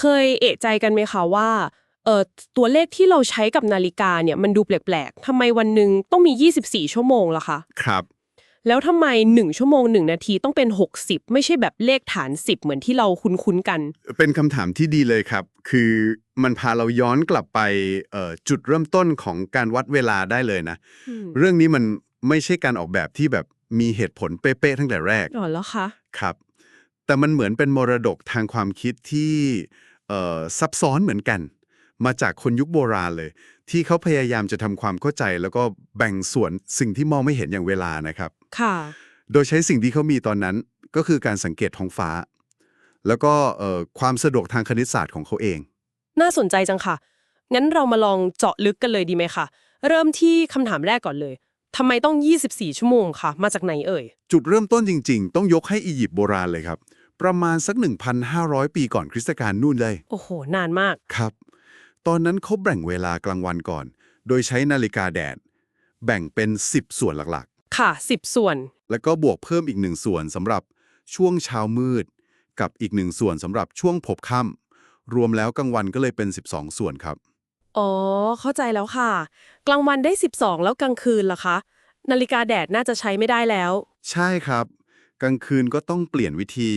เคยเอะใจกันไหมคะว่าเอ่อตัวเลขที่เราใช้กับนาฬิกาเนี่ยมันดูแปลกๆทำไมวันหนึ่งต้องมี 24 ชั่วโมงล่ะคะ ครับ แล้วทำไม 1 ชั่วโมง 1 นาทีต้องเป็น 60 ไม่ใช่แบบเลขฐาน 10 เหมือนที่เราคุ้นๆกัน เป็นคำถามที่ดีเลยครับ คือมันพาเราย้อนกลับไปเอ่อจุดเริ่มต้นของการวัดเวลาได้เลยนะเรื่องนี้มันไม่ใช่การออกแบบที่แบบมีเหตุผลเป๊ะๆตั้งแต่แรก อ๋อแล้วคะ ครับ แต่มันเหมือนเป็นมรดกทางความคิดที่เอ่อ ซับซ้อนเหมือนกัน มาจากคนยุคโบราณเลย ที่เขาพยายามจะทำความเข้าใจ แล้วก็แบ่งส่วนสิ่งที่มองไม่เห็นอย่างเวลานะครับ ค่ะ โดยใช้สิ่งที่เขามีตอนนั้นก็คือการสังเกตท้องฟ้า แล้วก็เอ่อความสะดวกทางคณิตศาสตร์ของเขาเอง น่าสนใจจังค่ะ งั้นเรามาลองเจาะลึกกันเลยดีไหมคะ เริ่มที่คำถามแรกก่อนเลยทำไมต้อง 24 ชั่วโมงคะ มาจากไหนเอ่ย จุดเริ่มต้นจริง ๆ ต้องยกให้อียิปต์โบราณเลยครับ ประมาณสัก 1,500 ปีก่อนคริสตกาลนู่นเลย โอ้โห นานมาก ครับ ตอนนั้นเขาแบ่งเวลากลางวันก่อน โดยใช้นาฬิกาแดด แบ่งเป็น 10 ส่วนหลักค่ะ 10 ส่วน ๆ แล้วก็บวกเพิ่มอีกหนึ่งส่วนสำหรับช่วงเช้ามืด กับอีกหนึ่งส่วนสำหรับช่วงพบค่ำรวมแล้วกลางวันก็เลยเป็น 12 ส่วนครับ อ๋อ เข้าใจแล้วค่ะ กลางวันได้ 12 แล้วกลางคืนล่ะคะ นาฬิกาแดดน่าจะใช้ไม่ได้แล้ว ใช่ครับ กลางคืนก็ต้องเปลี่ยนวิธี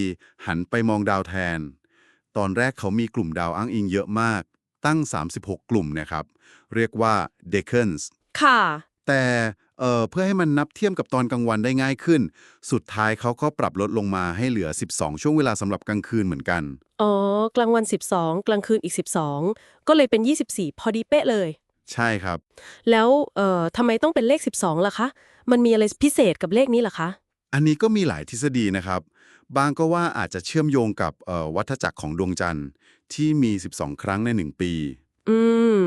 หันไปมองดาวแทน ตอนแรกเขามีกลุ่มดาวอ้างอิงเยอะมาก ตั้ง 36 กลุ่มนะครับ เรียกว่า decans ค่ะ แต่เอ่อเพื่อให้มันนับเทียมกับตอนกลางวันได้ง่ายขึ้น สุดท้ายเขาก็ปรับลดลงมาให้เหลือ 12 ช่วงเวลาสำหรับกลางคืนเหมือนกัน อ๋อ กลางวัน 12 กลางคืนอีก 12 ก็เลยเป็น 24 พอดีเป๊ะเลย ใช่ครับ แล้วเอ่อทำไมต้องเป็นเลข 12 ล่ะคะ มันมีอะไรพิเศษกับเลขนี้ล่ะคะ อันนี้ก็มีหลายทฤษฎีนะครับ บางก็ว่าอาจจะเชื่อมโยงกับเอ่อวัฏจักรของดวงจันทร์ที่มี 12 ครั้งใน 1 ปี อืม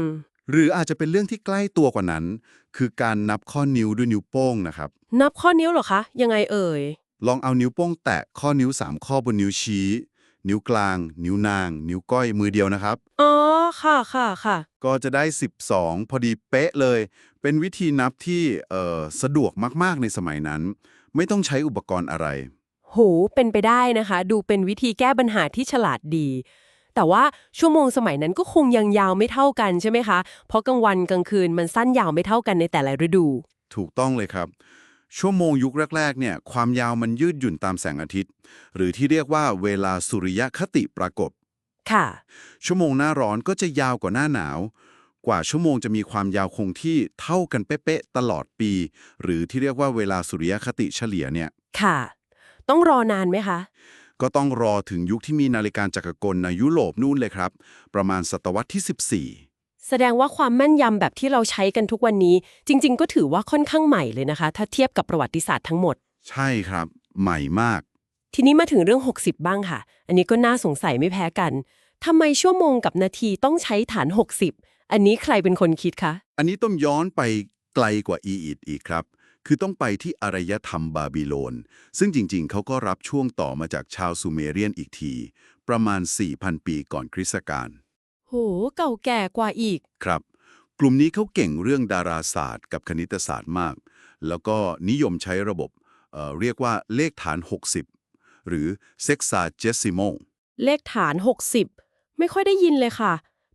หรืออาจจะเป็นเรื่องที่ใกล้ตัวกว่านั้น คือการนับข้อนิ้วด้วยนิ้วโป้งนะครับ นับข้อนิ้วเหรอคะ ยังไงเอ่ย ลองเอานิ้วโป้งแตะข้อนิ้ว 3 ข้อบนนิ้วชี้ นิ้วกลาง นิ้วนาง นิ้วก้อยมือเดียวนะครับ อ๋อ ค่ะค่ะค่ะ ก็จะได้ 12 พอดีเป๊ะเลย เป็นวิธีนับที่เอ่อสะดวกมากๆในสมัยนั้น ไม่ต้องใช้อุปกรณ์อะไร โห เป็นไปได้นะคะ ดูเป็นวิธีแก้ปัญหาที่ฉลาดดี แต่ว่าชั่วโมงสมัยนั้นก็คงยังยาวไม่เท่ากันใช่ไหมคะ เพราะกลางวันกลางคืนมันสั้นยาวไม่เท่ากันในแต่ละฤดู ถูกต้องเลยครับ ชั่วโมงยุคแรกๆเนี่ยความยาวมันยืดหยุ่นตามแสงอาทิตย์ หรือที่เรียกว่าเวลาสุริยคติปรากฏค่ะ ชั่วโมงหน้าร้อนก็จะยาวกว่าหน้าหนาว กว่าชั่วโมงจะมีความยาวคงที่เท่ากันเป๊ะๆตลอดปี หรือที่เรียกว่าเวลาสุริยคติเฉลี่ยเนี่ย ค่ะ ต้องรอนานไหมคะ ก็ต้องรอถึงยุคที่มีนาฬิกาจักรกลในยุโรปนู่นเลยครับ ประมาณศตวรรษที่ 14 แสดงว่าความแม่นยำแบบที่เราใช้กันทุกวันนี้ จริง ๆ ก็ถือว่าค่อนข้างใหม่เลยนะคะ ถ้าเทียบกับประวัติศาสตร์ทั้งหมด ใช่ครับ ใหม่มาก ทีนี้มาถึงเรื่อง 60 บ้างค่ะ อันนี้ก็น่าสงสัยไม่แพ้กันทำไมชั่วโมงกับนาทีต้องใช้ฐาน 60 อันนี้ใครเป็นคนคิดคะ อันนี้ต้องย้อนไปไกลกว่าอียิปต์อีกครับ คือต้องไปที่อารยธรรมบาบิโลน ซึ่งจริงๆ เขาก็รับช่วงต่อมาจากชาวซูเมเรียนอีกที ประมาณ 4,000 ปีก่อนคริสตกาลโห เก่าแก่กว่าอีก ครับ กลุ่มนี้เขาเก่งเรื่องดาราศาสตร์กับคณิตศาสตร์มาก แล้วก็นิยมใช้ระบบเอ่อเรียกว่าเลขฐาน 60 หรือ sexagesimal เลขฐาน 60 ไม่ค่อยได้ยินเลยค่ะ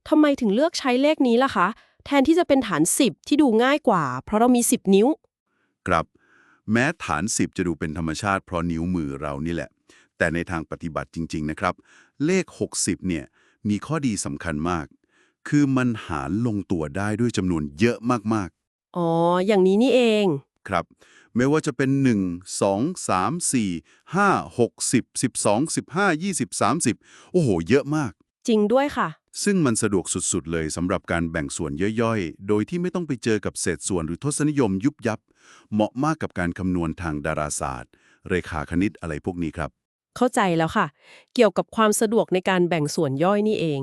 ทำไมถึงเลือกใช้เลขนี้ล่ะคะ แทนที่จะเป็นฐาน 10 ที่ดูง่ายกว่า เพราะเรามี 10 นิ้ว ครับ แม้ฐาน 10 จะดูเป็นธรรมชาติเพราะนิ้วมือเรานี่แหละ แต่ในทางปฏิบัติจริง ๆ นะครับ เลข 60 เนี่ย มีข้อดีสำคัญมาก คือมันหารลงตัวได้ด้วยจำนวนเยอะมากอ๋อ อย่างนี้นี่เอง ๆ ครับ ไม่ว่าจะเป็น 1 2 3 4 5 6 10 12 15 20 30 โอ้โห เยอะมาก จริงด้วยค่ะ ซึ่งมันสะดวกสุดๆ เลยสำหรับการแบ่งส่วนย่อยๆ โดยที่ไม่ต้องไปเจอกับเศษส่วนหรือทศนิยมยุบยับ เหมาะมากกับการคำนวณทางดาราศาสตร์ เรขาคณิตอะไรพวกนี้ครับ เข้าใจแล้วค่ะ เกี่ยวกับความสะดวกในการแบ่งส่วนย่อยนี่เอง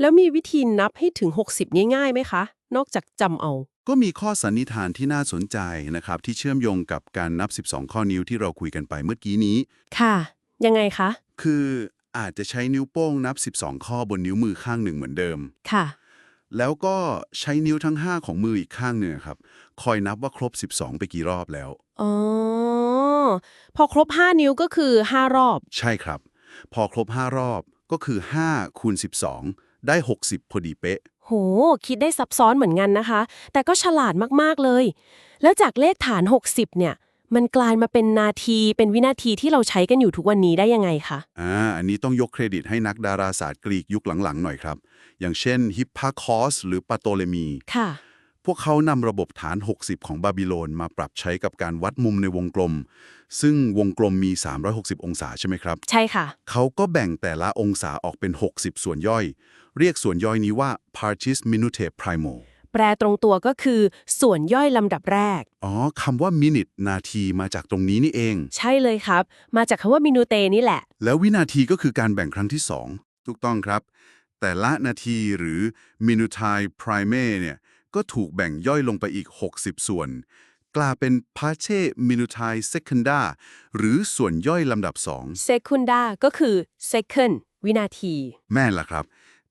แล้วมีวิธีนับให้ถึง 60 ง่ายๆไหมคะ นอกจากจำเอา ก็มีข้อสันนิษฐานที่น่าสนใจนะครับที่เชื่อมโยงกับการนับ 12 ข้อนิ้วที่เราคุยกันไปเมื่อกี้นี้ ค่ะ ยังไงคะ คือ อาจจะใช้นิ้วโป้งนับ 12 ข้อบนนิ้วมือข้างหนึ่งเหมือนเดิม ค่ะ แล้วก็ใช้นิ้วทั้ง 5 ของมืออีกข้างหนึ่งครับ คอยนับว่าครบ 12 ไปกี่รอบแล้ว อ๋อ พอครบ 5 นิ้วก็คือ 5 รอบ ใช่ครับ พอครบ 5 รอบก็คือ5คูณ12 ได้ 60 พอดีเป๊ะ โห คิดได้ซับซ้อนเหมือนกันนะคะ แต่ก็ฉลาดมาก ๆ เลย แล้วจากเลขฐาน 60 เนี่ย มันกลายมาเป็นนาทีเป็นวินาทีที่เราใช้กันอยู่ทุกวันนี้ได้ยังไงคะอ่าอันนี้ต้องยกเครดิตให้นักดาราศาสตร์กรีกยุคหลังๆ หน่อยครับ อย่างเช่นฮิปพาคอสหรือปาโตเลมีค่ะ พวกเขานำระบบฐาน 60 ของบาบิโลนมาปรับใช้กับการวัดมุมในวงกลม ซึ่งวงกลมมี 360 องศาใช่ไหมครับ ใช่ค่ะ เขาก็แบ่งแต่ละองศาออกเป็น 60 ส่วนย่อย เรียกส่วนย่อยนี้ว่า partis minute primo แปลตรงตัวก็คือ ส่วนย่อยลำดับแรก อ๋อคำว่า minute นาทีมาจากตรงนี้นี่เอง ใช่เลยครับ มาจากคำว่ามินูเตนี่แหละ แล้ววินาทีก็คือการแบ่งครั้งที่ 2 ถูกต้องครับ แต่ละนาทีหรือ minutae prime เนี่ย ก็ถูกแบ่งย่อยลงไปอีก 60 ส่วน กลายเป็น pace minutae secunda หรือส่วนย่อยลำดับ2 secunda ก็คือ second วินาที แม่นล่ะครับ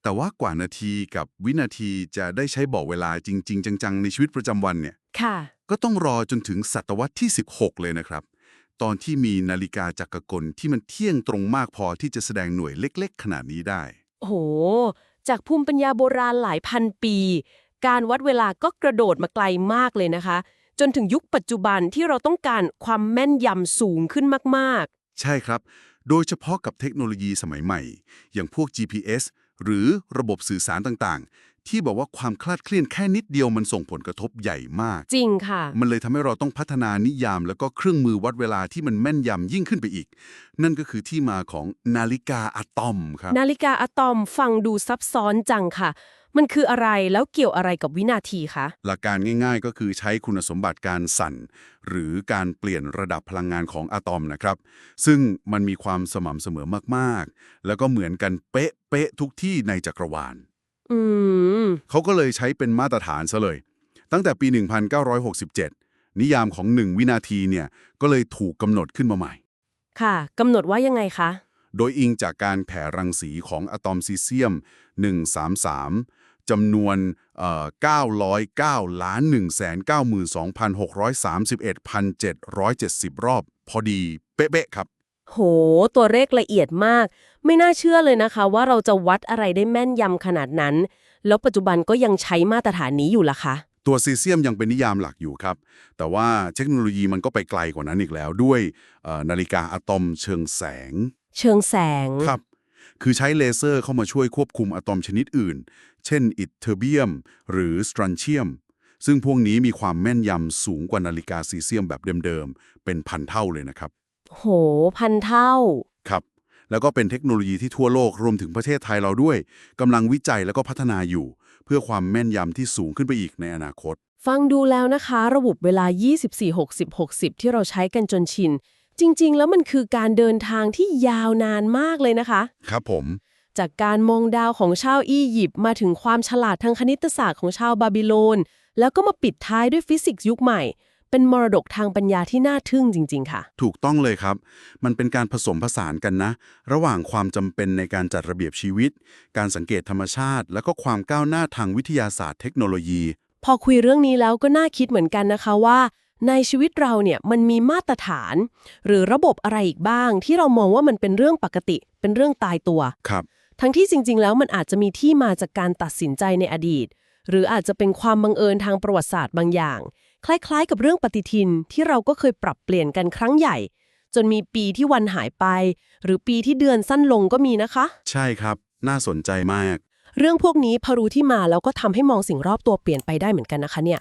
แต่ว่ากว่านาทีกับวินาทีจะได้ใช้บอกเวลาจริง ๆ จัง ๆ ในชีวิตประจำวันเนี่ย ค่ะ ก็ต้องรอจนถึงศตวรรษที่ 16 เลยนะครับ ตอนที่มีนาฬิกาจักรกลที่มันเที่ยงตรงมากพอที่จะแสดงหน่วยเล็ก ๆ ขนาดนี้ได้ โอ้โห จากภูมิปัญญาโบราณหลายพันปี การวัดเวลาก็กระโดดมาไกลมากเลยนะคะ จนถึงยุคปัจจุบันที่เราต้องการความแม่นยำสูงขึ้นมากใช่ครับ โดยเฉพาะกับเทคโนโลยีสมัยใหม่ อย่างพวก GPS หรือระบบสื่อสารต่างๆ ที่บอกว่าความคลาดเคลื่อนแค่นิดเดียวมันส่งผลกระทบใหญ่มากๆจริงค่ะ มันเลยทำให้เราต้องพัฒนานิยามแล้วก็เครื่องมือวัดเวลาที่มันแม่นยำยิ่งขึ้นไปอีก นั่นก็คือที่มาของนาฬิกาอะตอมครับ นาฬิกาอะตอมฟังดูซับซ้อนจังค่ะ มันคืออะไรแล้วเกี่ยวอะไรกับวินาทีคะ หลักการง่ายๆ ก็คือใช้คุณสมบัติการสั่น หรือการเปลี่ยนระดับพลังงานของอะตอมนะครับ ซึ่งมันมีความสม่ำเสมอมากๆ แล้วก็เหมือนกันเป๊ะๆทุกที่ในจักรวาลอืมเขาก็เลยใช้เป็นมาตรฐานซะเลย ตั้งแต่ปี 1967 นิยามของ 1 วินาทีเนี่ยก็เลยถูกกำหนดขึ้นมาใหม่ ค่ะกำหนดว่ายังไงคะ โดยอิงจากการแผ่รังสีของอะตอมซีเซียม 133 จำนวนเอ่อ909ล้าน192,631,770 รอบ พอดีเป๊ะๆครับ โห ตัวเลขละเอียดมาก ไม่น่าเชื่อเลยนะคะ ว่าเราจะวัดอะไรได้แม่นยำขนาดนั้น แล้วปัจจุบันก็ยังใช้มาตรฐานนี้อยู่ล่ะคะตัวซีเซียมยังเป็นนิยามหลักอยู่ครับ แต่ว่าเทคโนโลยีมันก็ไปไกลกว่านั้นอีกแล้วด้วยเอ่อนาฬิกาอะตอมเชิงแสง เชิงแสง ครับ คือใช้เลเซอร์เข้ามาช่วยควบคุมอะตอมชนิดอื่น เช่นอิตเทอร์เบียม หรือสตรันเชียม ซึ่งพวกนี้มีความแม่นยำสูงกว่านาฬิกาซีเซียมแบบเดิมๆ เป็นพันเท่าเลยนะครับ โห พันเท่า ครับ แล้วก็เป็นเทคโนโลยีที่ทั่วโลกรวมถึงประเทศไทยเราด้วยกำลังวิจัยแล้วก็พัฒนาอยู่ เพื่อความแม่นยำที่สูงขึ้นไปอีกในอนาคต ฟังดูแล้วนะคะ ระบบเวลา 24 60 60 ที่เราใช้กันจนชินจริง ๆ แล้วมันคือการเดินทางที่ยาวนานมากเลยนะคะ ครับผม จากการมองดาวของชาวอียิปต์มาถึงความฉลาดทางคณิตศาสตร์ของชาวบาบิโลน แล้วก็มาปิดท้ายด้วยฟิสิกส์ยุคใหม่ เป็นมรดกทางปัญญาที่น่าทึ่งจริง ๆ ค่ะ ถูกต้องเลยครับ มันเป็นการผสมผสานกันนะ ระหว่างความจำเป็นในการจัดระเบียบชีวิต การสังเกตธรรมชาติ แล้วก็ความก้าวหน้าทางวิทยาศาสตร์เทคโนโลยี พอคุยเรื่องนี้แล้วก็น่าคิดเหมือนกันนะคะว่าในชีวิตเราเนี่ยมันมีมาตรฐาน หรือระบบอะไรอีกบ้าง ที่เรามองว่ามันเป็นเรื่องปกติ เป็นเรื่องตายตัวครับ ทั้งที่จริง ๆ แล้วมันอาจจะมีที่มาจากการตัดสินใจในอดีต หรืออาจจะเป็นความบังเอิญทางประวัติศาสตร์บางอย่าง คล้ายๆ กับเรื่องปฏิทินที่เราก็เคยปรับเปลี่ยนกันครั้งใหญ่ จนมีปีที่วันหายไป หรือปีที่เดือนสั้นลงก็มีนะคะ ใช่ครับ น่าสนใจมาก เรื่องพวกนี้พอรู้ที่มาแล้วก็ทำให้มองสิ่งรอบตัวเปลี่ยนไปได้เหมือนกันนะคะเนี่ย